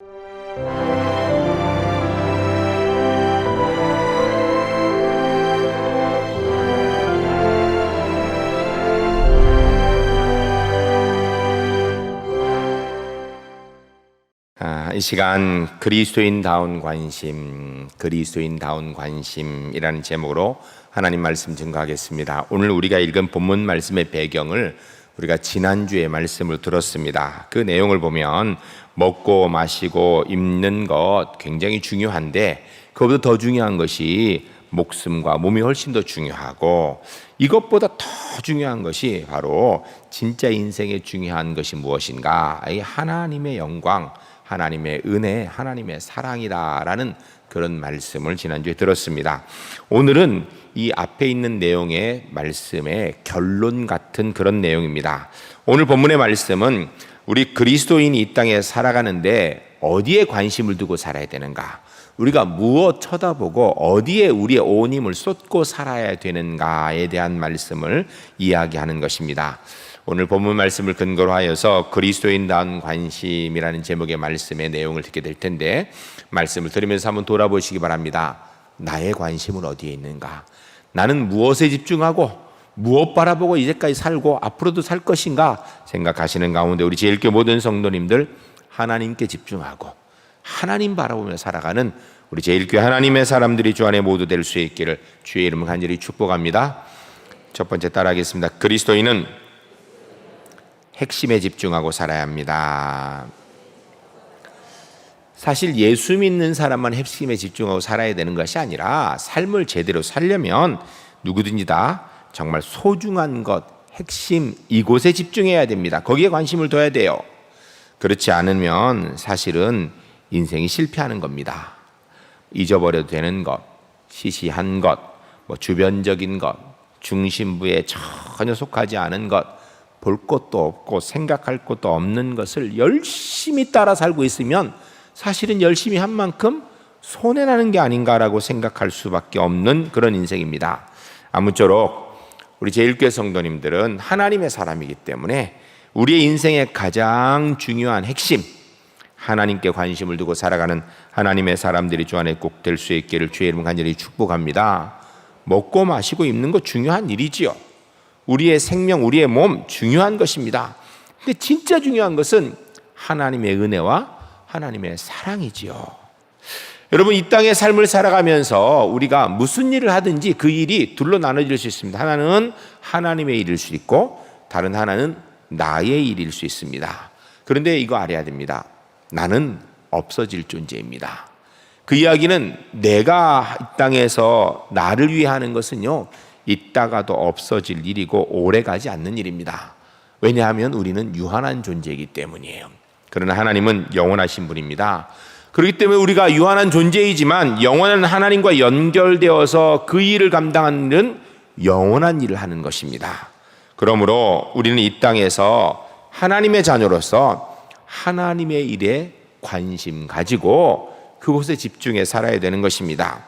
아, 이 시간 그리스도인다운 관심, 그리스도인다운 관심이라는 제목으로 하나님 말씀 증거하겠습니다. 오늘 우리가 읽은 본문 말씀의 배경을 우리가 지난주에 말씀을 들었습니다. 그 내용을 보면 먹고 마시고 입는 것 굉장히 중요한데 그것보다 더 중요한 것이 목숨과 몸이 훨씬 더 중요하고 이것보다 더 중요한 것이 바로 진짜 인생에 중요한 것이 무엇인가? 이 하나님의 영광, 하나님의 은혜, 하나님의 사랑이다라는 그런 말씀을 지난주에 들었습니다. 오늘은 이 앞에 있는 내용의 말씀의 결론 같은 그런 내용입니다. 오늘 본문의 말씀은 우리 그리스도인이 이 땅에 살아가는데 어디에 관심을 두고 살아야 되는가? 우리가 무엇 쳐다보고 어디에 우리의 온 힘을 쏟고 살아야 되는가에 대한 말씀을 이야기하는 것입니다. 오늘 본문 말씀을 근거로 하여서 그리스도인다운 관심이라는 제목의 말씀의 내용을 듣게 될 텐데 말씀을 들으면서 한번 돌아보시기 바랍니다. 나의 관심은 어디에 있는가? 나는 무엇에 집중하고 무엇 바라보고 이제까지 살고 앞으로도 살 것인가 생각하시는 가운데 우리 제일교 모든 성도님들 하나님께 집중하고 하나님 바라보며 살아가는 우리 제일교회 하나님의 사람들이 주 안에 모두 될 수 있기를 주의 이름을 간절히 축복합니다. 첫 번째 따라하겠습니다. 그리스도인은 핵심에 집중하고 살아야 합니다. 사실 예수 믿는 사람만 핵심에 집중하고 살아야 되는 것이 아니라 삶을 제대로 살려면 누구든지 다 정말 소중한 것, 핵심 이곳에 집중해야 됩니다. 거기에 관심을 둬야 돼요. 그렇지 않으면 사실은 인생이 실패하는 겁니다. 잊어버려도 되는 것, 시시한 것, 뭐 주변적인 것, 중심부에 전혀 속하지 않은 것, 볼 것도 없고 생각할 것도 없는 것을 열심히 따라 살고 있으면 사실은 열심히 한 만큼 손해 나는 게 아닌가라고 생각할 수밖에 없는 그런 인생입니다. 아무쪼록 우리 제일교회 성도님들은 하나님의 사람이기 때문에 우리의 인생의 가장 중요한 핵심 하나님께 관심을 두고 살아가는 하나님의 사람들이 주 안에 꼭 될 수 있기를 주의 이름 간절히 축복합니다. 먹고 마시고 입는 거 중요한 일이지요. 우리의 생명, 우리의 몸 중요한 것입니다. 근데 진짜 중요한 것은 하나님의 은혜와 하나님의 사랑이지요. 여러분 이 땅의 삶을 살아가면서 우리가 무슨 일을 하든지 그 일이 둘로 나눠질 수 있습니다. 하나는 하나님의 일일 수 있고 다른 하나는 나의 일일 수 있습니다. 그런데 이거 알아야 됩니다. 나는 없어질 존재입니다. 그 이야기는 내가 이 땅에서 나를 위해 하는 것은요, 있다가도 없어질 일이고 오래 가지 않는 일입니다. 왜냐하면 우리는 유한한 존재이기 때문이에요. 그러나 하나님은 영원하신 분입니다. 그렇기 때문에 우리가 유한한 존재이지만 영원한 하나님과 연결되어서 그 일을 감당하는 영원한 일을 하는 것입니다. 그러므로 우리는 이 땅에서 하나님의 자녀로서 하나님의 일에 관심 가지고 그곳에 집중해 살아야 되는 것입니다.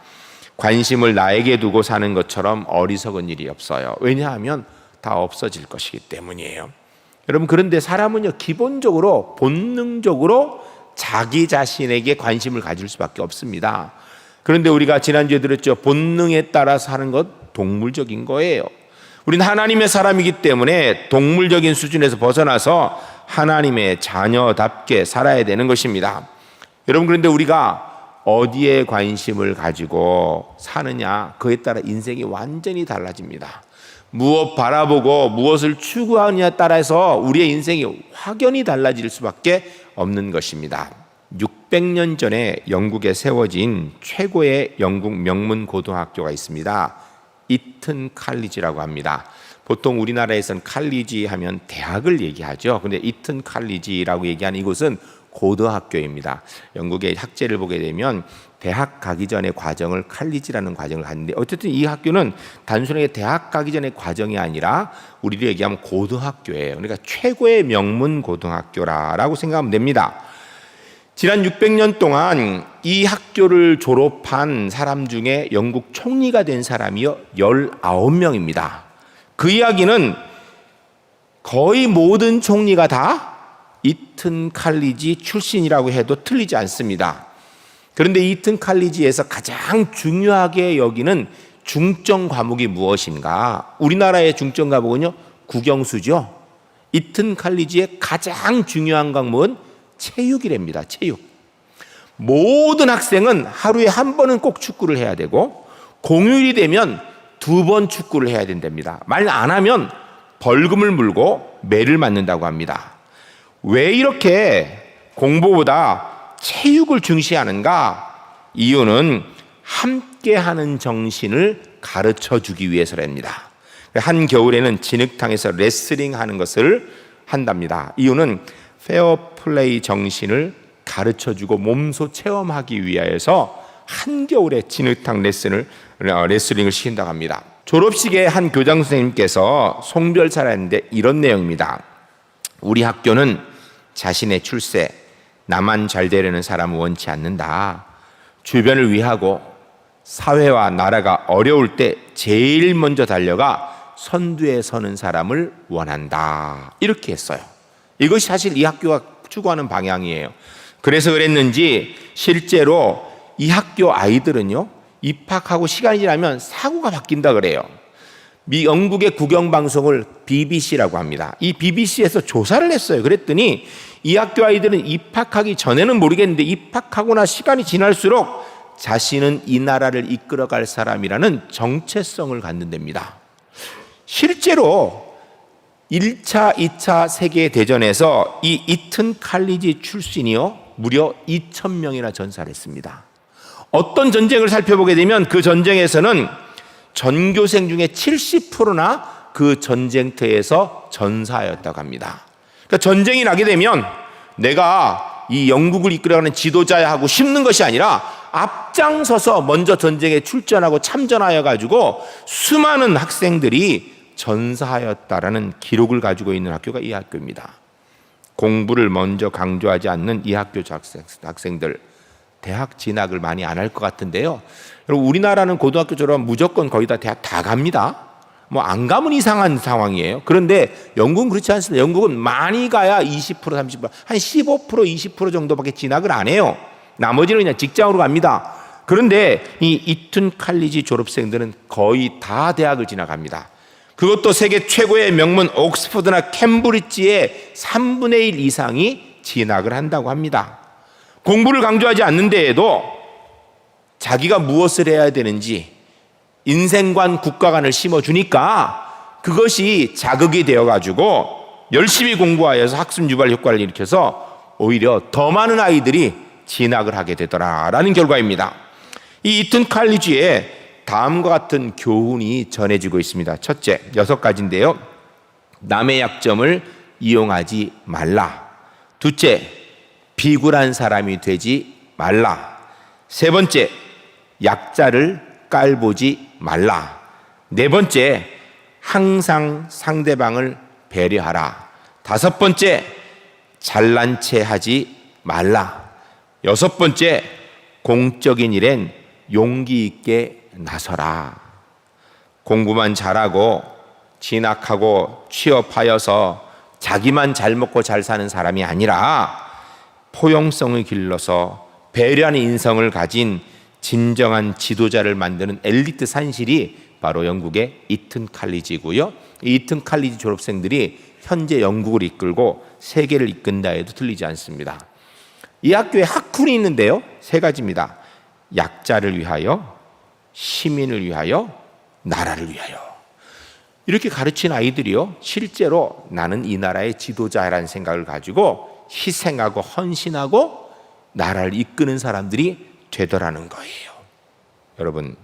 관심을 나에게 두고 사는 것처럼 어리석은 일이 없어요. 왜냐하면 다 없어질 것이기 때문이에요. 여러분 그런데 사람은요 기본적으로 본능적으로 자기 자신에게 관심을 가질 수밖에 없습니다. 그런데 우리가 지난주에 들었죠 본능에 따라 사는 것 동물적인 거예요. 우리는 하나님의 사람이기 때문에 동물적인 수준에서 벗어나서 하나님의 자녀답게 살아야 되는 것입니다. 여러분 그런데 우리가 어디에 관심을 가지고 사느냐 그에 따라 인생이 완전히 달라집니다. 무엇 바라보고 무엇을 추구하느냐에 따라서 우리의 인생이 확연히 달라질 수밖에 없는 것입니다. 600년 전에 영국에 세워진 최고의 영국 명문 고등학교가 있습니다. 이튼 칼리지라고 합니다. 보통 우리나라에서는 칼리지 하면 대학을 얘기하죠. 근데 이튼 칼리지라고 얘기하는 이곳은 고등학교입니다. 영국의 학제를 보게 되면 대학 가기 전의 과정을 칼리지라는 과정을 하는데 어쨌든 이 학교는 단순하게 대학 가기 전의 과정이 아니라 우리로 얘기하면 고등학교예요. 그러니까 최고의 명문 고등학교라고 생각하면 됩니다. 지난 600년 동안 이 학교를 졸업한 사람 중에 영국 총리가 된 사람이요 19명입니다. 그 이야기는 거의 모든 총리가 다 이튼 칼리지 출신이라고 해도 틀리지 않습니다. 그런데 이튼 칼리지에서 가장 중요하게 여기는 중점 과목이 무엇인가? 우리나라의 중점 과목은요, 국영수죠. 이튼 칼리지의 가장 중요한 과목은 체육이랍니다. 체육. 모든 학생은 하루에 한 번은 꼭 축구를 해야 되고 공휴일이 되면 두 번 축구를 해야 된답니다. 말 안 하면 벌금을 물고 매를 맞는다고 합니다. 왜 이렇게 공부보다 체육을 중시하는가? 이유는 함께하는 정신을 가르쳐 주기 위해서랍니다. 한 겨울에는 진흙탕에서 레슬링 하는 것을 한답니다. 이유는 페어플레이 정신을 가르쳐 주고 몸소 체험하기 위하여서 한겨울에 진흙탕 레슨을 어, 레슬링을 시킨다고 합니다. 졸업식에 한 교장 선생님께서 송별사를 했는데 이런 내용입니다. 우리 학교는 자신의 출세, 나만 잘 되려는 사람을 원치 않는다. 주변을 위하고 사회와 나라가 어려울 때 제일 먼저 달려가 선두에 서는 사람을 원한다. 이렇게 했어요. 이것이 사실 이 학교가 추구하는 방향이에요. 그래서 그랬는지 실제로 이 학교 아이들은요, 입학하고 시간이 지나면 사고가 바뀐다 그래요. 미 영국의 국영 방송을 BBC라고 합니다. 이 BBC에서 조사를 했어요. 그랬더니 이 학교 아이들은 입학하기 전에는 모르겠는데 입학하거나 시간이 지날수록 자신은 이 나라를 이끌어갈 사람이라는 정체성을 갖는답니다. 실제로 1차, 2차 세계대전에서 이 이튼 칼리지 출신이요, 무려 2,000명이나 전사를 했습니다. 어떤 전쟁을 살펴보게 되면 그 전쟁에서는 전교생 중에 70%나 그 전쟁터에서 전사하였다고 합니다. 그러니까 전쟁이 나게 되면 내가 이 영국을 이끌어가는 지도자야 하고 심는 것이 아니라 앞장서서 먼저 전쟁에 출전하고 참전하여 가지고 수많은 학생들이 전사하였다라는 기록을 가지고 있는 학교가 이 학교입니다. 공부를 먼저 강조하지 않는 이 학교 학생들 대학 진학을 많이 안 할 것 같은데요. 여러분 우리나라는 고등학교 졸업 무조건 거의 다 대학 다 갑니다. 뭐 안 가면 이상한 상황이에요. 그런데 영국은 그렇지 않습니다. 영국은 많이 가야 20% 30%, 한 15% 20% 정도밖에 진학을 안 해요. 나머지는 그냥 직장으로 갑니다. 그런데 이 이튼 칼리지 졸업생들은 거의 다 대학을 진학합니다. 그것도 세계 최고의 명문 옥스퍼드나 캠브리지의 3분의 1 이상이 진학을 한다고 합니다. 공부를 강조하지 않는 데에도 자기가 무엇을 해야 되는지 인생관, 국가관을 심어주니까 그것이 자극이 되어가지고 열심히 공부하여서 학습 유발 효과를 일으켜서 오히려 더 많은 아이들이 진학을 하게 되더라라는 결과입니다. 이 이튼 칼리지에 다음과 같은 교훈이 전해지고 있습니다. 첫째, 여섯 가지인데요. 남의 약점을 이용하지 말라. 둘째, 비굴한 사람이 되지 말라. 세 번째, 약자를 깔보지 말라. 네 번째, 항상 상대방을 배려하라. 다섯 번째, 잘난 체 하지 말라. 여섯 번째, 공적인 일엔 용기 있게 나서라. 공부만 잘하고 진학하고 취업하여서 자기만 잘 먹고 잘 사는 사람이 아니라 포용성을 길러서 배려하는 인성을 가진 진정한 지도자를 만드는 엘리트 산실이 바로 영국의 이튼 칼리지고요. 이 이튼 칼리지 졸업생들이 현재 영국을 이끌고 세계를 이끈다 해도 틀리지 않습니다. 이 학교에 학훈이 있는데요. 세 가지입니다. 약자를 위하여, 시민을 위하여, 나라를 위하여. 이렇게 가르친 아이들이요. 실제로 나는 이 나라의 지도자라는 생각을 가지고 희생하고 헌신하고 나라를 이끄는 사람들이 되더라는 거예요. 여러분,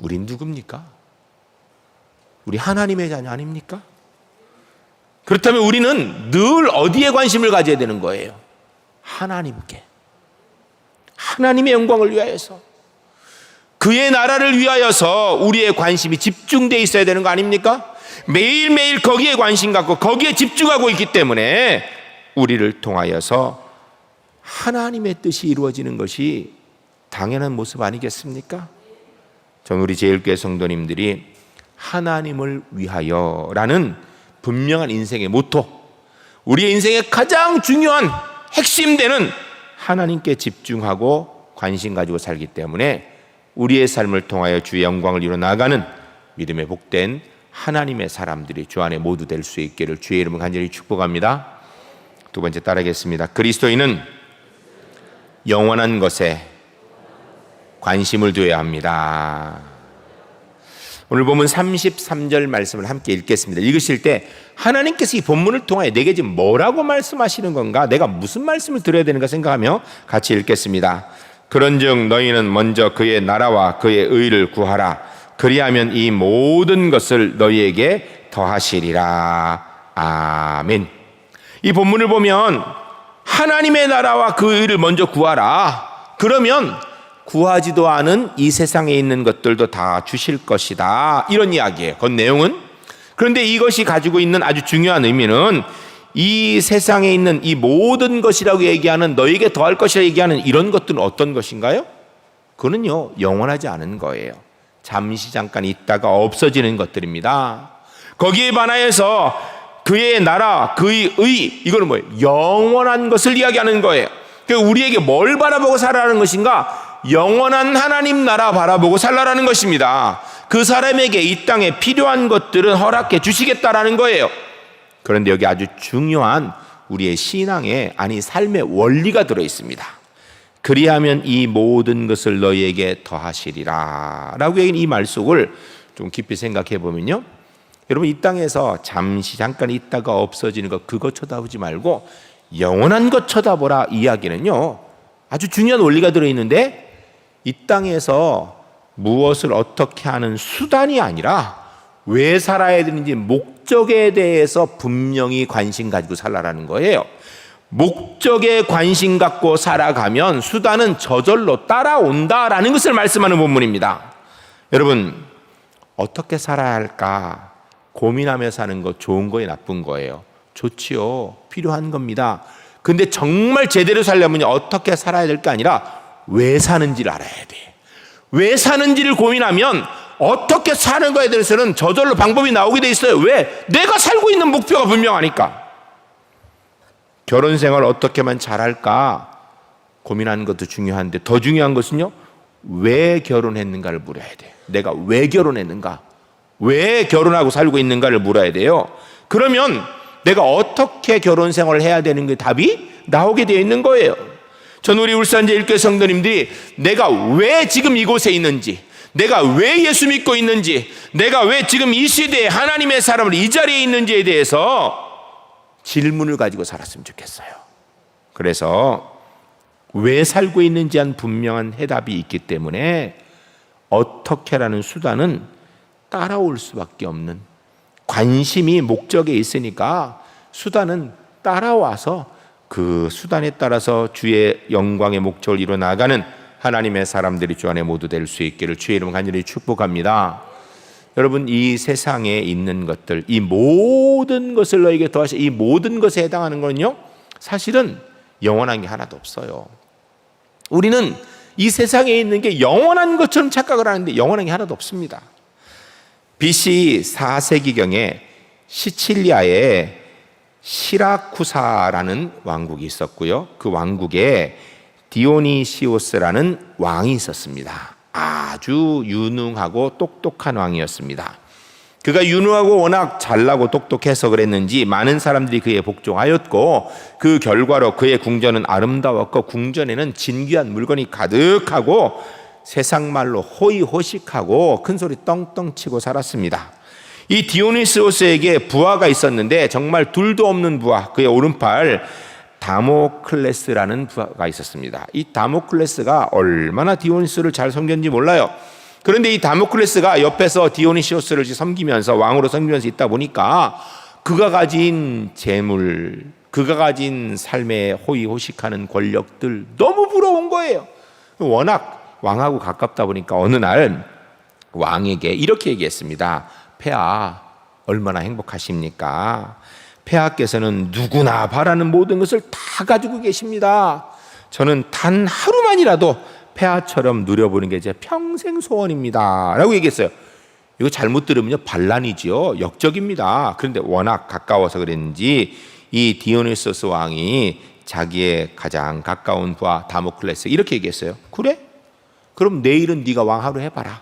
우린 누굽니까? 우리 하나님의 자녀 아닙니까? 그렇다면 우리는 늘 어디에 관심을 가져야 되는 거예요? 하나님께. 하나님의 영광을 위하여서. 그의 나라를 위하여서 우리의 관심이 집중되어 있어야 되는 거 아닙니까? 매일매일 거기에 관심 갖고 거기에 집중하고 있기 때문에 우리를 통하여서 하나님의 뜻이 이루어지는 것이 당연한 모습 아니겠습니까? 전 우리 제일교회 성도님들이 하나님을 위하여라는 분명한 인생의 모토, 우리의 인생의 가장 중요한 핵심되는 하나님께 집중하고 관심 가지고 살기 때문에 우리의 삶을 통하여 주의 영광을 이루어 나가는 믿음의 복된 하나님의 사람들이 주 안에 모두 될 수 있기를 주의 이름을 간절히 축복합니다. 두 번째 따라하겠습니다. 그리스도인은 영원한 것에 관심을 두어야 합니다. 오늘 보면 33절 말씀을 함께 읽겠습니다. 읽으실 때 하나님께서 이 본문을 통하여 내게 지금 뭐라고 말씀하시는 건가? 내가 무슨 말씀을 드려야 되는가 생각하며 같이 읽겠습니다. 그런즉 너희는 먼저 그의 나라와 그의 의를 구하라. 그리하면 이 모든 것을 너희에게 더하시리라. 아멘. 이 본문을 보면 하나님의 나라와 그 의를 먼저 구하라. 그러면 구하지도 않은 이 세상에 있는 것들도 다 주실 것이다. 이런 이야기예요. 그 내용은. 그런데 이것이 가지고 있는 아주 중요한 의미는 이 세상에 있는 이 모든 것이라고 얘기하는 너에게 더할 것이라 얘기하는 이런 것들은 어떤 것인가요? 그거는요, 영원하지 않은 거예요. 잠시 잠깐 있다가 없어지는 것들입니다. 거기에 반하여서 그의 나라, 그의 의, 이거는 뭐예요? 영원한 것을 이야기하는 거예요. 그러니까 우리에게 뭘 바라보고 살아라는 것인가? 영원한 하나님 나라 바라보고 살라라는 것입니다. 그 사람에게 이 땅에 필요한 것들은 허락해 주시겠다라는 거예요. 그런데 여기 아주 중요한 우리의 신앙의 아니 삶의 원리가 들어 있습니다. 그리하면 이 모든 것을 너희에게 더하시리라. 라고 얘기는 이 말속을 좀 깊이 생각해 보면요. 여러분 이 땅에서 잠시 잠깐 있다가 없어지는 것 그거 쳐다보지 말고 영원한 것 쳐다보라 이야기는요. 아주 중요한 원리가 들어 있는데 이 땅에서 무엇을 어떻게 하는 수단이 아니라 왜 살아야 되는지 목적에 대해서 분명히 관심 가지고 살라라는 거예요. 목적에 관심 갖고 살아가면 수단은 저절로 따라온다라는 것을 말씀하는 본문입니다. 여러분, 어떻게 살아야 할까 고민하며 사는 거 좋은 거예요, 나쁜 거예요? 좋지요. 필요한 겁니다. 근데 정말 제대로 살려면 어떻게 살아야 될 게 아니라 왜 사는지를 알아야 돼. 왜 사는지를 고민하면 어떻게 사는 거에 대해서는 저절로 방법이 나오게 돼 있어요. 왜? 내가 살고 있는 목표가 분명하니까. 결혼 생활 어떻게만 잘할까 고민하는 것도 중요한데 더 중요한 것은요. 왜 결혼했는가를 물어야 돼. 내가 왜 결혼했는가? 왜 결혼하고 살고 있는가를 물어야 돼요. 그러면 내가 어떻게 결혼 생활을 해야 되는 게 답이 나오게 되어 있는 거예요. 전 우리 울산제 일교 성도님들이 내가 왜 지금 이곳에 있는지, 내가 왜 예수 믿고 있는지, 내가 왜 지금 이 시대에 하나님의 사람을 이 자리에 있는지에 대해서 질문을 가지고 살았으면 좋겠어요. 그래서 왜 살고 있는지 한 분명한 해답이 있기 때문에 어떻게라는 수단은 따라올 수밖에 없는 관심이 목적에 있으니까 수단은 따라와서 그 수단에 따라서 주의 영광의 목적을 이루어 나가는 하나님의 사람들이 주 안에 모두 될 수 있기를 주의 이름 간절히 축복합니다. 여러분 이 세상에 있는 것들 이 모든 것을 너에게 더하시 이 모든 것에 해당하는 건요 사실은 영원한 게 하나도 없어요. 우리는 이 세상에 있는 게 영원한 것처럼 착각을 하는데 영원한 게 하나도 없습니다. BC 4세기경에 시칠리아에 시라쿠사라는 왕국이 있었고요. 그 왕국에 디오니시오스라는 왕이 있었습니다. 아주 유능하고 똑똑한 왕이었습니다. 그가 유능하고 워낙 잘나고 똑똑해서 그랬는지 많은 사람들이 그에 복종하였고 그 결과로 그의 궁전은 아름다웠고 궁전에는 진귀한 물건이 가득하고 세상 말로 호의호식하고 큰 소리 떵떵 치고 살았습니다. 이 디오니스오스에게 부하가 있었는데 정말 둘도 없는 부하, 그의 오른팔 다모클레스라는 부하가 있었습니다. 이 다모클레스가 얼마나 디오니스를 잘 섬겼는지 몰라요. 그런데 이 다모클레스가 옆에서 디오니시오스를 섬기면서 왕으로 섬기면서 있다 보니까 그가 가진 재물, 그가 가진 삶의 호의호식하는 권력들 너무 부러운 거예요. 워낙 왕하고 가깝다 보니까 어느 날 왕에게 이렇게 얘기했습니다. 폐하 얼마나 행복하십니까? 폐하께서는 누구나 바라는 모든 것을 다 가지고 계십니다. 저는 단 하루만이라도 폐하처럼 누려보는 게 제 평생 소원입니다. 라고 얘기했어요. 이거 잘못 들으면요, 반란이지요. 역적입니다. 그런데 워낙 가까워서 그랬는지 이 디오니소스 왕이 자기의 가장 가까운 부하 다모클레스 이렇게 얘기했어요. 그래? 그럼 내일은 네가 왕하로 해봐라.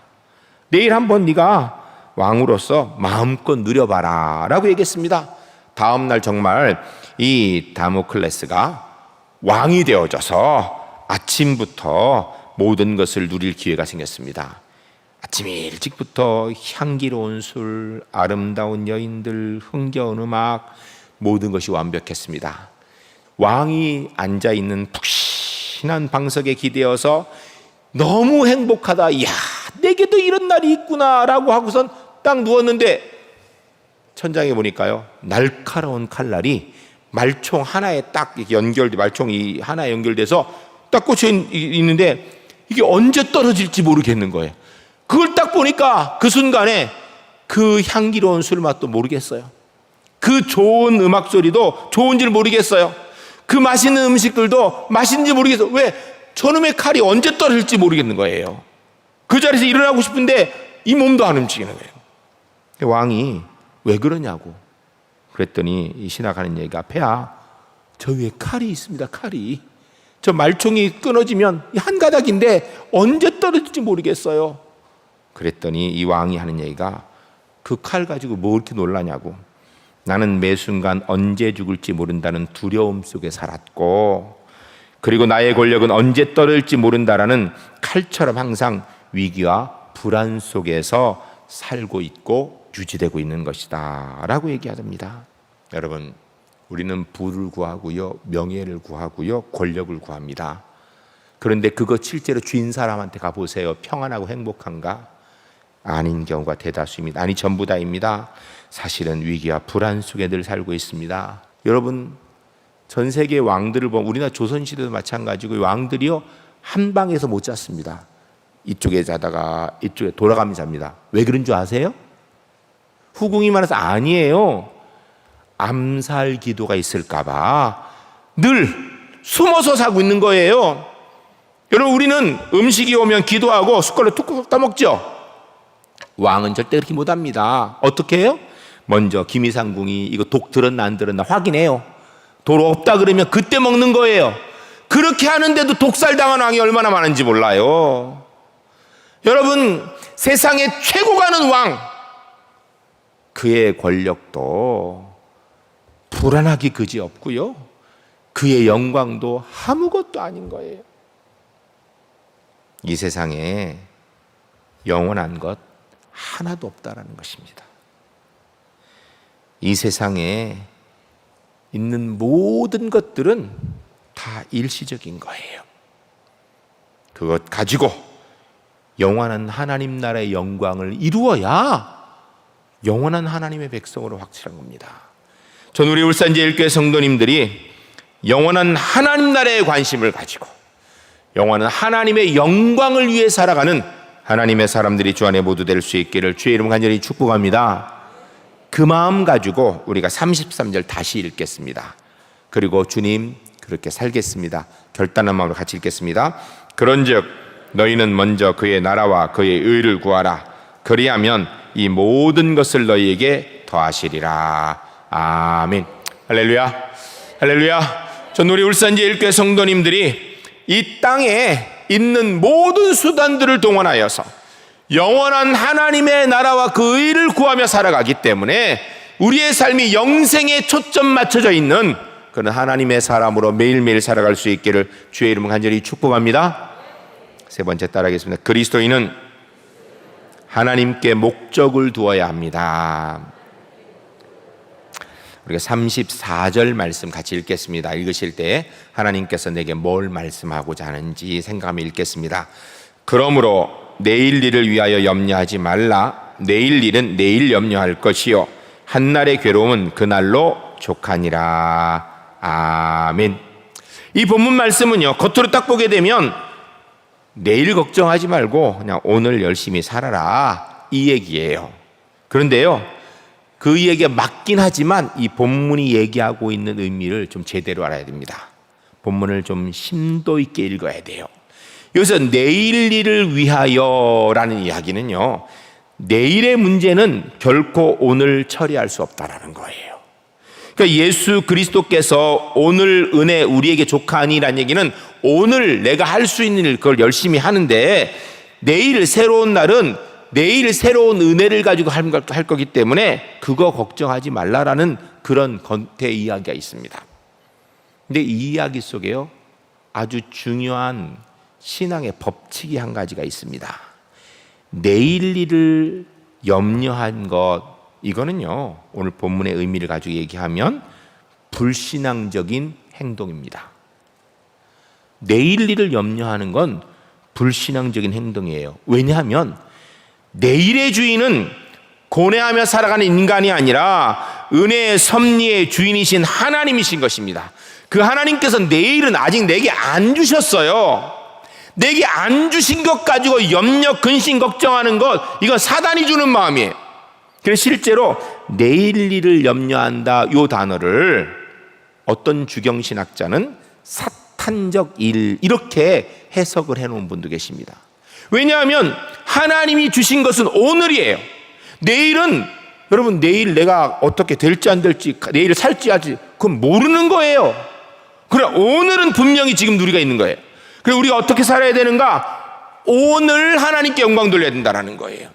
내일 한번 네가 왕으로서 마음껏 누려봐라 라고 얘기했습니다. 다음 날 정말 이 다모클레스가 왕이 되어져서 아침부터 모든 것을 누릴 기회가 생겼습니다. 아침 일찍부터 향기로운 술, 아름다운 여인들, 흥겨운 음악 모든 것이 완벽했습니다. 왕이 앉아 있는 푹신한 방석에 기대어서 너무 행복하다. 이야, 내게도 이런 날이 있구나라고 하고선 딱 누웠는데 천장에 보니까요 날카로운 칼날이 말총 하나에 딱 연결 말총이 하나에 연결돼서 딱 꽂혀 있- 있는데 이게 언제 떨어질지 모르겠는 거예요. 그걸 딱 보니까 그 순간에 그 향기로운 술 맛도 모르겠어요. 그 좋은 음악 소리도 좋은지를 모르겠어요. 그 맛있는 음식들도 맛있는지 모르겠어요. 왜? 저놈의 칼이 언제 떨어질지 모르겠는 거예요. 그 자리에서 일어나고 싶은데 이 몸도 안 움직이는 거예요. 왕이 왜 그러냐고. 그랬더니 이 신학하는 얘기가 폐야 저 위에 칼이 있습니다. 칼이 저 말총이 끊어지면 한 가닥인데 언제 떨어질지 모르겠어요. 그랬더니 이 왕이 하는 얘기가 그 칼 가지고 뭐 이렇게 놀라냐고. 나는 매 순간 언제 죽을지 모른다는 두려움 속에 살았고 그리고 나의 권력은 언제 떨어질지 모른다라는 칼처럼 항상 위기와 불안 속에서 살고 있고 유지되고 있는 것이다 라고 얘기합니다. 여러분, 우리는 부를 구하고요, 명예를 구하고요, 권력을 구합니다. 그런데 그거 실제로 주인 사람한테 가 보세요. 평안하고 행복한가? 아닌 경우가 대다수입니다. 아니 전부 다입니다. 사실은 위기와 불안 속에 늘 살고 있습니다. 여러분 전 세계 왕들을 보면 우리나라 조선 시대도 마찬가지고 왕들이요 한 방에서 못 잤습니다. 이쪽에 자다가 이쪽에 돌아가며 잡니다. 왜 그런 줄 아세요? 후궁이 많아서 아니에요. 암살 기도가 있을까봐 늘 숨어서 사고 있는 거예요. 여러분 우리는 음식이 오면 기도하고 숟갈로 툭툭 따먹죠. 왕은 절대 그렇게 못합니다. 어떻게 해요? 먼저 김이상궁이 이거 독 들었나 안 들었나 확인해요. 돌 없다 그러면 그때 먹는 거예요. 그렇게 하는데도 독살 당한 왕이 얼마나 많은지 몰라요. 여러분 세상에 최고 가는 왕 그의 권력도 불안하기 그지 없고요. 그의 영광도 아무것도 아닌 거예요. 이 세상에 영원한 것 하나도 없다라는 것입니다. 이 세상에 있는 모든 것들은 다 일시적인 거예요. 그것 가지고 영원한 하나님 나라의 영광을 이루어야 영원한 하나님의 백성으로 확실한 겁니다. 전 우리 울산제일교회 성도님들이 영원한 하나님 나라에 관심을 가지고 영원한 하나님의 영광을 위해 살아가는 하나님의 사람들이 주 안에 모두 될 수 있기를 주의 이름 간절히 축복합니다. 그 마음 가지고 우리가 33절 다시 읽겠습니다. 그리고 주님 그렇게 살겠습니다. 결단한 마음으로 같이 읽겠습니다. 그런즉 너희는 먼저 그의 나라와 그의 의를 구하라. 그리하면 이 모든 것을 너희에게 더하시리라. 아멘. 할렐루야. 할렐루야. 전 우리 울산지 일교회 성도님들이 이 땅에 있는 모든 수단들을 동원하여서 영원한 하나님의 나라와 그 의를 구하며 살아가기 때문에 우리의 삶이 영생에 초점 맞춰져 있는 그런 하나님의 사람으로 매일매일 살아갈 수 있기를 주의 이름을 간절히 축복합니다. 세 번째 따라하겠습니다. 그리스도인은 하나님께 목적을 두어야 합니다. 우리가 34절 말씀 같이 읽겠습니다. 읽으실 때 하나님께서 내게 뭘 말씀하고자 하는지 생각하며 읽겠습니다. 그러므로 내일 일을 위하여 염려하지 말라. 내일 일은 내일 염려할 것이요. 한날의 괴로움은 그날로 족하니라. 아멘. 이 본문 말씀은요, 겉으로 딱 보게 되면 내일 걱정하지 말고 그냥 오늘 열심히 살아라. 이 얘기예요. 그런데요, 그 얘기가 맞긴 하지만 이 본문이 얘기하고 있는 의미를 좀 제대로 알아야 됩니다. 본문을 좀 심도 있게 읽어야 돼요. 여기서 내일 일을 위하여라는 이야기는요. 내일의 문제는 결코 오늘 처리할 수 없다라는 거예요. 그러니까 예수 그리스도께서 오늘 은혜 우리에게 조카니라는 얘기는 오늘 내가 할 수 있는 일 그걸 열심히 하는데 내일 새로운 날은 내일 새로운 은혜를 가지고 할 거기 때문에 그거 걱정하지 말라라는 그런 건태 이야기가 있습니다. 근데 이 이야기 속에요 아주 중요한 신앙의 법칙이 한 가지가 있습니다. 내일 일을 염려한 것 이거는요 오늘 본문의 의미를 가지고 얘기하면 불신앙적인 행동입니다. 내일 일을 염려하는 건 불신앙적인 행동이에요. 왜냐하면 내일의 주인은 고뇌하며 살아가는 인간이 아니라 은혜의 섭리의 주인이신 하나님이신 것입니다. 그 하나님께서 내일은 아직 내게 안 주셨어요. 내게 안 주신 것 가지고 염려, 근심, 걱정하는 것, 이건 사단이 주는 마음이에요. 그래서 실제로 내일 일을 염려한다 요 단어를 어떤 주경신학자는 사탄적 일 이렇게 해석을 해놓은 분도 계십니다. 왜냐하면 하나님이 주신 것은 오늘이에요. 내일은 여러분 내일 내가 어떻게 될지 안 될지 내일 살지 할지 그건 모르는 거예요. 그래 오늘은 분명히 지금 누리가 있는 거예요. 그래 우리가 어떻게 살아야 되는가? 오늘 하나님께 영광 돌려야 된다라는 거예요.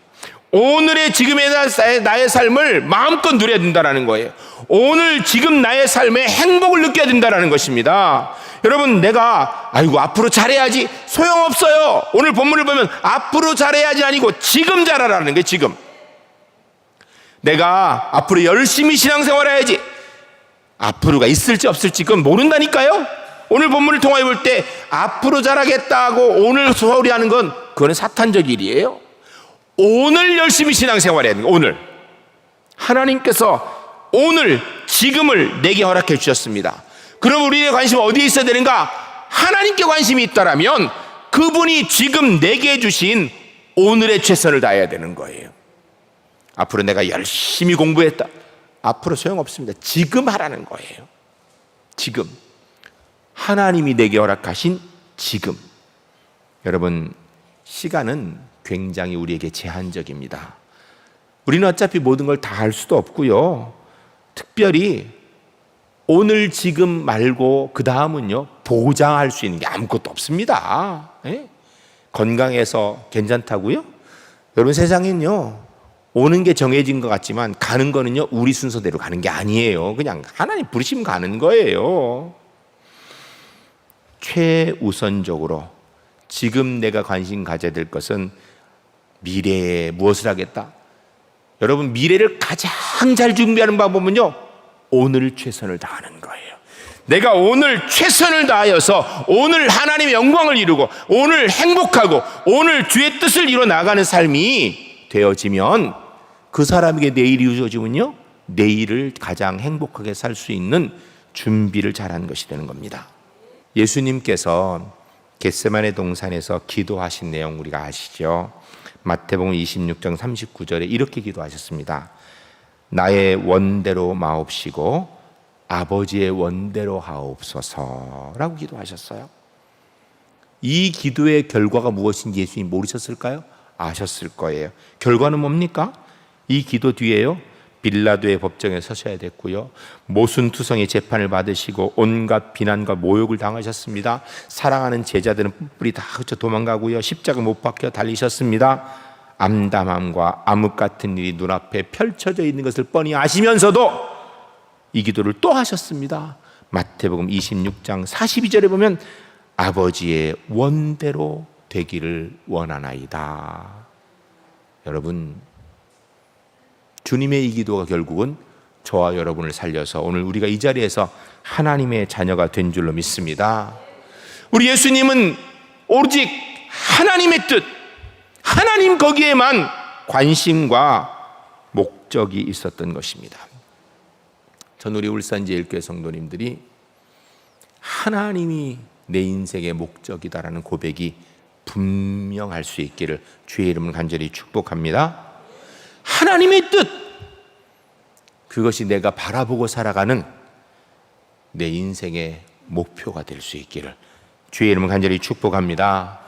오늘의 지금의 나- 나의 삶을 마음껏 누려야 된다라는 거예요. 오늘 지금 나의 삶에 행복을 느껴야 된다라는 것입니다. 여러분 내가 아이고 앞으로 잘해야지 소용없어요. 오늘 본문을 보면 앞으로 잘해야지 아니고 지금 잘하라는 게 지금. 내가 앞으로 열심히 신앙생활 해야지. 앞으로가 있을지 없을지 그건 모른다니까요. 오늘 본문을 통하여 볼 때 앞으로 잘하겠다고 오늘 소홀히 하는 건 그거는 사탄적 일이에요. 오늘 열심히 신앙생활 해야 되는 거 오늘. 하나님께서 오늘 지금을 내게 허락해 주셨습니다. 그럼 우리의 관심은 어디에 있어야 되는가? 하나님께 관심이 있다라면 그분이 지금 내게 주신 오늘의 최선을 다해야 되는 거예요. 앞으로 내가 열심히 공부했다. 앞으로 소용없습니다. 지금 하라는 거예요. 지금. 하나님이 내게 허락하신 지금. 여러분, 시간은 굉장히 우리에게 제한적입니다. 우리는 어차피 모든 걸 다 할 수도 없고요. 특별히 오늘 지금 말고 그 다음은요 보장할 수 있는 게 아무것도 없습니다. 예? 건강해서 괜찮다고요? 여러분 세상엔요 오는 게 정해진 것 같지만 가는 거는요 우리 순서대로 가는 게 아니에요. 그냥 하나님 부르시면 가는 거예요. 최우선적으로 지금 내가 관심 가져야 될 것은 미래에 무엇을 하겠다. 여러분 미래를 가장 잘 준비하는 방법은요 오늘 최선을 다하는 거예요. 내가 오늘 최선을 다하여서 오늘 하나님의 영광을 이루고 오늘 행복하고 오늘 주의 뜻을 이뤄 나가는 삶이 되어지면 그 사람에게 내일이 이루어지면요 내일을 가장 행복하게 살 수 있는 준비를 잘하는 것이 되는 겁니다. 예수님께서 겟세만의 동산에서 기도하신 내용 우리가 아시죠? 마태복음 26장 39절에 이렇게 기도하셨습니다. 나의 원대로 마옵시고 아버지의 원대로 하옵소서라고 기도하셨어요. 이 기도의 결과가 무엇인지 예수님 모르셨을까요? 아셨을 거예요. 결과는 뭡니까? 이 기도 뒤에요. 빌라도의 법정에 서셔야 됐고요. 모순투성의 재판을 받으시고 온갖 비난과 모욕을 당하셨습니다. 사랑하는 제자들은 뿔뿔이 다 흩어 도망가고요. 십자가 못 박혀 달리셨습니다. 암담함과 암흑 같은 일이 눈앞에 펼쳐져 있는 것을 뻔히 아시면서도 이 기도를 또 하셨습니다. 마태복음 26장 42절에 보면 아버지의 원대로 되기를 원하나이다. 여러분 주님의 이 기도가 결국은 저와 여러분을 살려서 오늘 우리가 이 자리에서 하나님의 자녀가 된 줄로 믿습니다. 우리 예수님은 오직 하나님의 뜻, 하나님 거기에만 관심과 목적이 있었던 것입니다. 전 우리 울산 제일교회 성도님들이 하나님이 내 인생의 목적이다라는 고백이 분명할 수 있기를 주의 이름을 간절히 축복합니다. 하나님의 뜻 그것이 내가 바라보고 살아가는 내 인생의 목표가 될 수 있기를 주의 이름을 간절히 축복합니다.